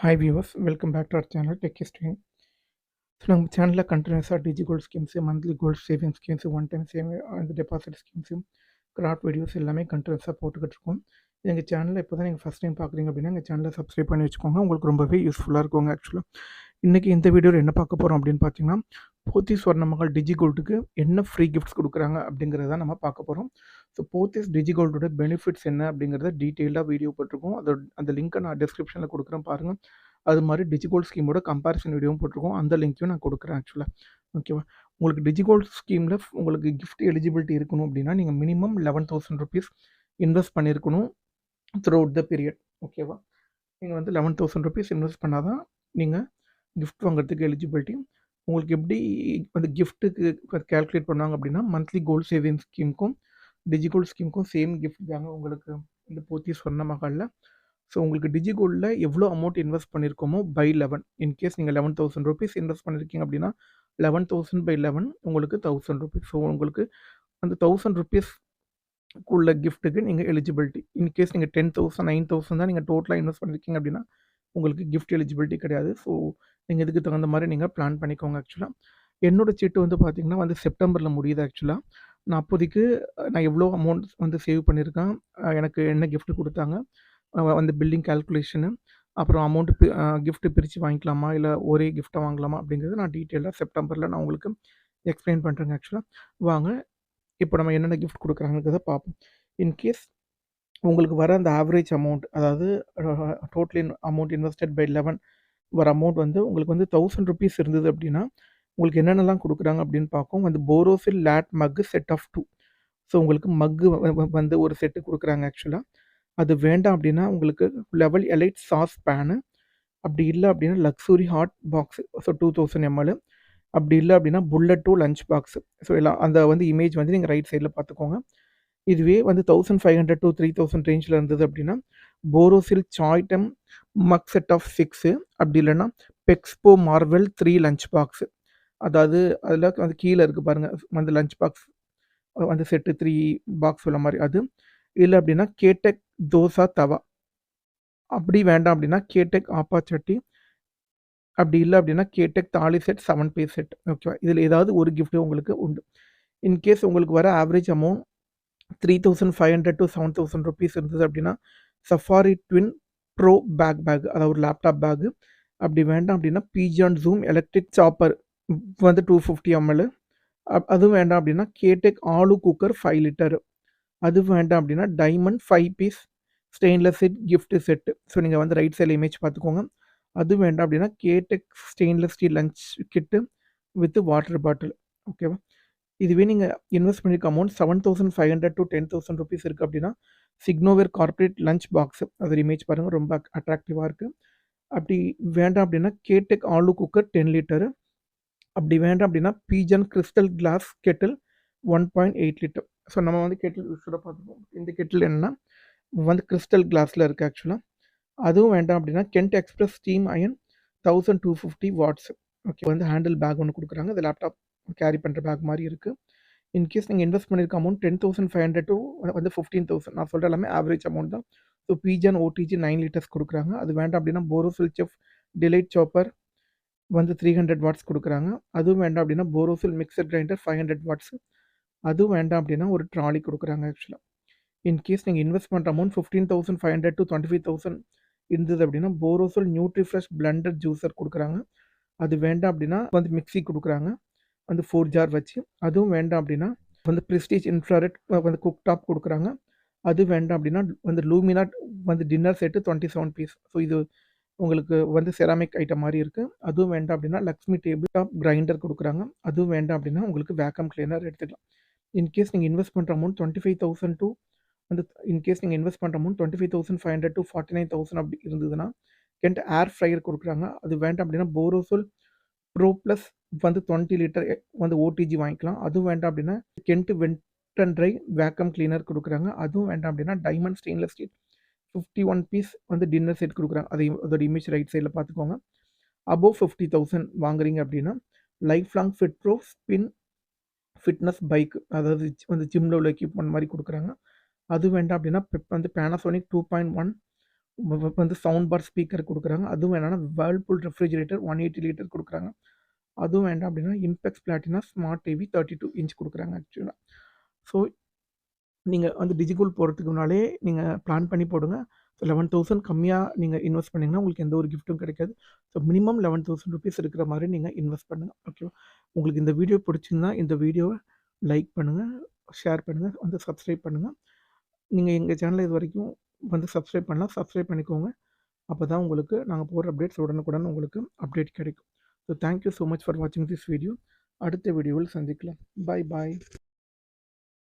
Hi viewers welcome back to our channel tech history so நம்ம சேனலில் கண்டினியூஸாக digi gold schemes monthly gold saving schemes one time saving அந்த deposit schemes craft videos எல்லாமே கண்டினியூஸாக போட்டுக்கிட்டு இருக்கோம். எங்கள் சேனலில் இப்போ தான் நீங்கள் ஃபஸ்ட் டைம் பார்க்குறீங்க அப்படின்னா எங்கள் சேனலை சப்ஸ்கிரைப் பண்ணி வச்சுக்கோங்க. உங்களுக்கு ரொம்பவே யூஸ்ஃபுல்லாக இருக்குங்க ஆக்சுவலாக இன்றைக்கி இந்த வீடியோவில் என்ன பார்க்க போகிறோம் அப்படின்னு பார்த்தீங்கன்னா போத்தி ஸ்வர்ண மகள் டிஜி கோல்டுக்கு என்ன ஃப்ரீ கிஃப்ட்ஸ் கொடுக்குறாங்க அப்படிங்கிறத நம்ம பார்க்க போகிறோம் ஸோ போத்திஸ் டிஜி கோல்டோட பெனிஃபிட்ஸ் என்ன அப்படிங்கிறத டீட்டெயிலாக வீடியோ போட்டிருக்கோம். அதோட அந்த லிங்க்கை நான் டிஸ்கிரிப்ஷனில் கொடுக்குறேன் பாருங்கள் அது மாதிரி டிஜிகோல்ட் ஸ்கீமோட கம்பேரிசன் வீடியோவும் போட்டிருக்கோம். அந்த லிங்க்கையும் நான் கொடுக்குறேன் ஆக்சுவலாக ஓகேவா உங்களுக்கு டிஜிகோல்ட் ஸ்கீமில் உங்களுக்கு கிஃப்ட் எலிஜிபிலிட்டி இருக்கணும் அப்படின்னா நீங்கள் minimum eleven thousand rupees invest பண்ணியிருக்கணும் த்ரூ அவுட் த பீரியட் ஓகேவா நீங்கள் வந்து லெவன் தௌசண்ட் ருபீஸ் இன்வெஸ்ட் பண்ணால் தான் நீங்கள் கிஃப்ட் வாங்குறதுக்கு எலிஜிபிலிட்டி உங்களுக்கு எப்படி அந்த கிஃப்ட்டுக்கு கேல்குலேட் பண்ணுவாங்க அப்படின்னா மந்த்லி கோல்ட் சேவிங் ஸ்கீமுக்கும் டிஜிகோல்ட் ஸ்கீமுக்கும் சேம் கிஃப்ட் தாங்க உங்களுக்கு இந்த போத்தி சொன்ன மகளில். ஸோ உங்களுக்கு டிஜிகோல்டில் எவ்வளோ அமௌண்ட் இன்வெஸ்ட் பண்ணியிருக்கோமோ பை லெவன் இன்கேஸ் நீங்கள் லெவன் தௌசண்ட் ருபீஸ் இன்வெஸ்ட் பண்ணியிருக்கீங்க அப்படின்னா லெவன் தௌசண்ட் பை லெவன் உங்களுக்கு தௌசண்ட் ருபீஸ் ஸோ உங்களுக்கு அந்த தௌசண்ட் ருபீஸ் உள்ள கிஃப்ட்டுக்கு நீங்கள் எலிஜிபிலிட்டி இன்கேஸ் நீங்கள் டென் தௌசண்ட் நைன் தௌசண்ட் தான் நீங்கள் டோட்டலாக இன்வெஸ்ட் பண்ணியிருக்கீங்க அப்படின்னா உங்களுக்கு கிஃப்ட் எலிஜிபிலிட்டி கிடையாது. ஸோ நீங்கள் இதுக்கு தகுந்த மாதிரி நீங்கள் பிளான் பண்ணிக்கோங்க ஆக்சுவலாக என்னோடய சீட்டு வந்து பார்த்திங்கன்னா வந்து செப்டம்பரில் முடியுது ஆக்சுவலாக நான் அப்போதைக்கு நான் எவ்வளோ அமௌண்ட் வந்து சேவ் பண்ணியிருக்கேன் எனக்கு என்ன கிஃப்ட் கொடுத்தாங்க அந்த பில்டிங் கேல்குலேஷனு அப்புறம் அமௌண்ட்டு கிஃப்ட்டு பிரித்து வாங்கிக்கலாமா இல்லை ஒரே கிஃப்ட்டாக வாங்கலாமா அப்படிங்கிறது நான் டீட்டெயிலாக செப்டம்பரில் நான் உங்களுக்கு எக்ஸ்பிளைன் பண்ணுறேங்க ஆக்சுவலாக வாங்க இப்போ நம்ம என்னென்ன கிஃப்ட் கொடுக்குறாங்கிறத பார்ப்போம். இன்கேஸ் உங்களுக்கு வர அந்த ஆவரேஜ் அமௌண்ட் அதாவது total amount invested by eleven வர அமௌண்ட் வந்து உங்களுக்கு வந்து தௌசண்ட் ருபீஸ் இருந்தது அப்படின்னா உங்களுக்கு என்னென்னலாம் கொடுக்குறாங்க அப்படின்னு பார்க்கும் வந்து Borosil latte mug set of two so உங்களுக்கு மக்கு வந்து ஒரு செட்டு கொடுக்குறாங்க ஆக்சுவலாக அது வேண்டாம் அப்படின்னா உங்களுக்கு லெவல் எலைட் சாஸ் பேனு அப்படி இல்லை அப்படின்னா luxury hot box so two thousand ML அப்படி இல்லை அப்படின்னா bullet two lunch box so எல்லாம் அந்த வந்து இமேஜ் வந்து நீங்கள் ரைட் சைடில் பார்த்துக்கோங்க. இதுவே வந்து thousand five hundred to three thousand ரேஞ்சில் இருந்தது அப்படின்னா போரோசில் சாய்டம் மக் செட் ஆஃப் சிக்ஸு அப்படி இல்லைன்னா Pexpo marvel three lunch box அதாவது அதில் வந்து கீழே இருக்குது பாருங்கள் வந்து லஞ்ச் பாக்ஸ் வந்து செட்டு த்ரீ பாக்ஸ் உள்ள மாதிரி. அது இல்லை அப்படின்னா கேடெக் தோசா தவா அப்படி வேண்டாம் அப்படின்னா கேடெக் ஆப்பா சட்டி அப்படி இல்லை அப்படின்னா கேடெக் தாலி செட் செவன் பே செட் ஓகேவா இதில் ஏதாவது ஒரு கிஃப்ட் உங்களுக்கு உண்டு. இன்கேஸ் உங்களுக்கு வர average amount three thousand five hundred to seven thousand rupees இருந்தது அப்படின்னா Safari twin pro back back அதாவது ஒரு லேப்டாப் பேக்கு அப்படி வேண்டாம் அப்படின்னா பிஜான் ஜூம் எலக்ட்ரிக் சாப்பர் வந்து டூ ஃபிஃப்டி எம்எல் அதுவும் வேண்டாம் அப்படின்னா கேடெக் ஆலு குக்கர் ஃபைவ் லிட்டரு அது வேண்டாம் அப்படின்னா diamond five piece stainless set gift set so நீங்கள் வந்து ரைட் சைடில் இமேஜ் பார்த்துக்கோங்க. அது வேண்டாம் அப்படின்னா கேடெக் stainless steel lunch kit with water bottle ஓகேவா இதுவே நீங்கள் இன்வெஸ்ட் பண்ணியிருக்க amount seven thousand five hundred to ten thousand rupees இருக்குது அப்படின்னா சிக்னோவேர் கார்பரேட் லஞ்ச் பாக்ஸு அது இமேஜ் பாருங்கள் ரொம்ப அட்ராக்டிவாக இருக்குது அப்படி வேண்டாம் அப்படின்னா கேடெக் ஆலு குக்கர் டென் லிட்டரு அப்படி வேண்டாம் அப்படின்னா Pigeon crystal glass kettle one point eight litre so நம்ம வந்து கெட்டில் யூஸ்ஃபுல்லாக பார்த்துப்போம். இந்த கெட்டில் என்னென்னா வந்து கிறிஸ்டல் கிளாஸில் இருக்குது ஆக்சுவலாக அதுவும் வேண்டாம் அப்படின்னா Kent express steam iron thousand two fifty watts okay வந்து ஹேண்டில் பேக் ஒன்று கொடுக்குறாங்க. இந்த லேப்டாப் கேரி பண்ணுற பேக் மாதிரி இருக்குது இன்கேஸ் நீங்கள் இன்வெஸ்ட் பண்ணியிருக்க amount ten thousand five hundred to வந்து ஃபிஃப்டீன் தௌசண்ட் நான் சொல்கிற எல்லாமே ஆவரேஜ் அமௌண்ட் தான். So Pigeon OTG nine litres கொடுக்குறாங்க. அது வேண்டாம் அப்படின்னா போரோசில் செஃப் டிலைட் சாப்பர் வந்து த்ரீ ஹண்ட்ரட் வாட்ஸ் கொடுக்குறாங்க. அதுவும் வேண்டாம் அப்படின்னா Borosil mixer grinder five hundred watts அதுவும் வேண்டாம் அப்படின்னா ஒரு ட்ராலி கொடுக்குறாங்க ஆக்சுவலாக இன்கேஸ் நீங்கள் இன்வெஸ்ட் பண்ணுற amount fifteen thousand five hundred to twenty five thousand இருந்தது அப்படின்னா Borosil nutri fresh blender juicer கொடுக்குறாங்க. அது வேண்டாம் அப்படின்னா வந்து மிக்சி கொடுக்குறாங்க. வந்து ஃபோர் ஜார் வச்சு அதுவும் வேண்டாம் அப்படின்னா வந்து ப்ரிஸ்டீஜ் இன்ஃப்ராரெட் வந்து குக் டாப் கொடுக்குறாங்க. அது வேண்டாம் அப்படின்னா வந்து லூமினாட் வந்து dinner set twenty seven piece so இது உங்களுக்கு வந்து செராமிக் ஐட்டம் மாதிரி இருக்குது அதுவும் வேண்டாம் அப்படின்னா லக்ஷ்மி டேபிள் டாப் கிரைண்டர் கொடுக்குறாங்க. அதுவும் வேண்டாம் அப்படின்னா உங்களுக்கு வேக்கம் கிளீனர் எடுத்துக்கலாம். இன்கேஸ் நீங்கள் இன்வெஸ்ட் பண்ணுற amount twenty five thousand to வந்து இன்கேஸ் நீங்கள் இன்வெஸ்ட் பண்ணுற amount twenty five thousand five hundred to forty nine thousand அப்படி இருந்ததுன்னா கெண்ட் ஏர் ஃப்ரையர் கொடுக்குறாங்க. அது வேண்டாம் அப்படின்னா போரோசோல் ப்ரோ ப்ளஸ் வந்து டுவெண்ட்டி லிட்டர் eh, வந்து ஓடிஜி வாங்கிக்கலாம். அதுவும் வேண்டாம் அப்படின்னா கென்ட் வென்டன் ட்ரை வேக்கம் கிளீனர் கொடுக்குறாங்க. அதுவும் வேண்டாம் அப்படின்னா diamond stainless steel fifty one piece வந்து டின்னர் செட் கொடுக்குறாங்க. அதை அதோட இமேஜ் ரைட் சைடில் பார்த்துக்கோங்க. அபோவ் ஃபிஃப்டி தௌசண்ட் வாங்குறீங்க அப்படின்னா lifelong fit pro spin fitness bike அதாவது வந்து ஜிம்மில் உள்ள எக்யூப்மெண்ட் மாதிரி கொடுக்குறாங்க. அது வேண்டாம் அப்படின்னா வந்து பேனாசோனிக் டூ பாயிண்ட் ஒன் வந்து சவுண்ட் பார் ஸ்பீக்கர் கொடுக்குறாங்க அதுவும் வேணாம்னா வேர்ல்பூல் ரெஃப்ரிஜிரேட்டர் 180 லிட்டர் கொடுக்குறாங்க அதுவும் வேண்டாம் அப்படின்னா Impex platina smart TV 32 inch கொடுக்குறாங்க ஆக்சுவலா. ஸோ நீங்கள் வந்து டிஜிகோல் போகிறதுக்கு முன்னாலே நீங்கள் பிளான் பண்ணி போடுங்க. ஸோ லெவன் தௌசண்ட் கம்மியாக நீங்கள் இன்வெஸ்ட் பண்ணிங்கன்னா உங்களுக்கு எந்த ஒரு கிஃப்ட்டும் கிடைக்காது. So minimum eleven thousand rupees இருக்கிற மாதிரி நீங்கள் இன்வெஸ்ட் பண்ணுங்கள் ஓகேவா? உங்களுக்கு இந்த வீடியோ பிடிச்சிருந்தா, இந்த வீடியோவை லைக் பண்ணுங்கள் ஷேர் பண்ணுங்கள் வந்து சப்ஸ்கிரைப் நீங்கள் எங்கள் சேனல் இது வரைக்கும் வந்து சப்ஸ்கிரைப் பண்ணலாம் சப்ஸ்கிரைப் பண்ணிக்கோங்க. அப்போ தான் உங்களுக்கு நாங்கள் போடுற அப்டேட்ஸ் உடனுக்குடன் உங்களுக்கு அப்டேட் கிடைக்கும். So thank you much for வாட்சிங் திஸ் வீடியோ. அடுத்த வீடியோவில் சந்திக்கலாம். பாய் பாய்.